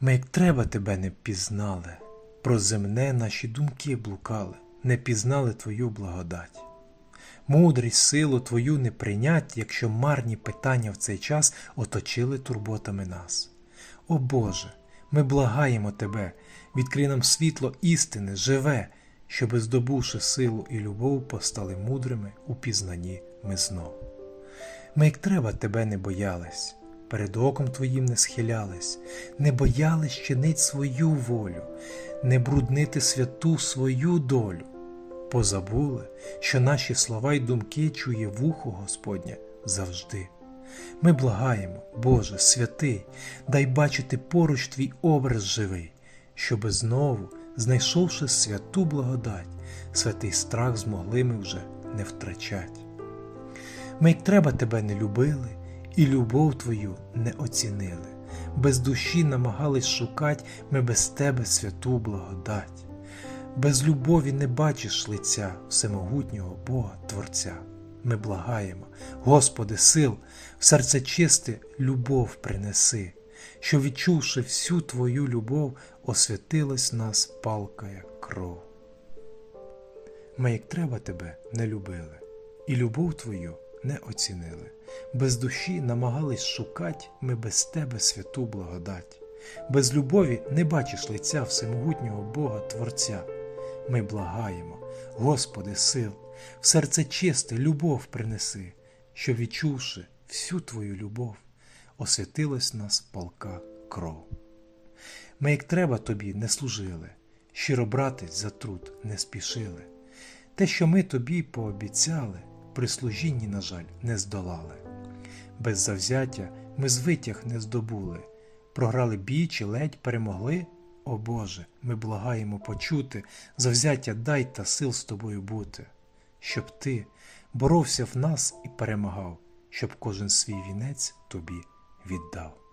Ми як треба тебе не пізнали, про земне наші думки блукали, не пізнали твою благодать. Мудрість, силу твою не прийнять, якщо марні питання в цей час оточили турботами нас. О Боже, ми благаємо Тебе, відкрий нам світло істини, живе, щоби, здобувши силу і любов, постали мудрими у пізнанні ми знов. Ми як треба тебе не боялись, перед оком твоїм не схилялись, не боялись чинить свою волю, не бруднити святу свою долю. Позабули, що наші слова й думки чує вухо Господнє завжди. Ми благаємо, Боже, святий, дай бачити поруч твій образ живий, щоби знову, знайшовши святу благодать, святий страх змогли ми вже не втрачать. Ми як треба тебе не любили, і любов твою не оцінили. Без душі намагались шукать ми без тебе святу благодать. Без любові не бачиш лиця всемогутнього Бога Творця. Ми благаємо, Господи, сил, в серце чисте любов принеси, що, відчувши всю Твою любов, освятилась нас палкая кров. Ми як треба тебе не любили, і любов твою не оцінили. Без душі намагались шукать ми без тебе святу благодать. Без любові не бачиш лиця всемогутнього Бога Творця. Ми благаємо, Господи, сил, в серце чисте любов принеси, що, відчувши всю Твою любов, освятилась нас палка кров. Ми, як треба тобі, не служили, щиро братись за труд не спішили. Те, що ми тобі пообіцяли, при служінні, на жаль, не здолали. Без завзяття ми звитяг не здобули, програли бій чи ледь перемогли. О Боже, ми благаємо почути, завзяття дай та сил з тобою бути, щоб ти боровся в нас і перемагав, щоб кожен свій вінець тобі віддав.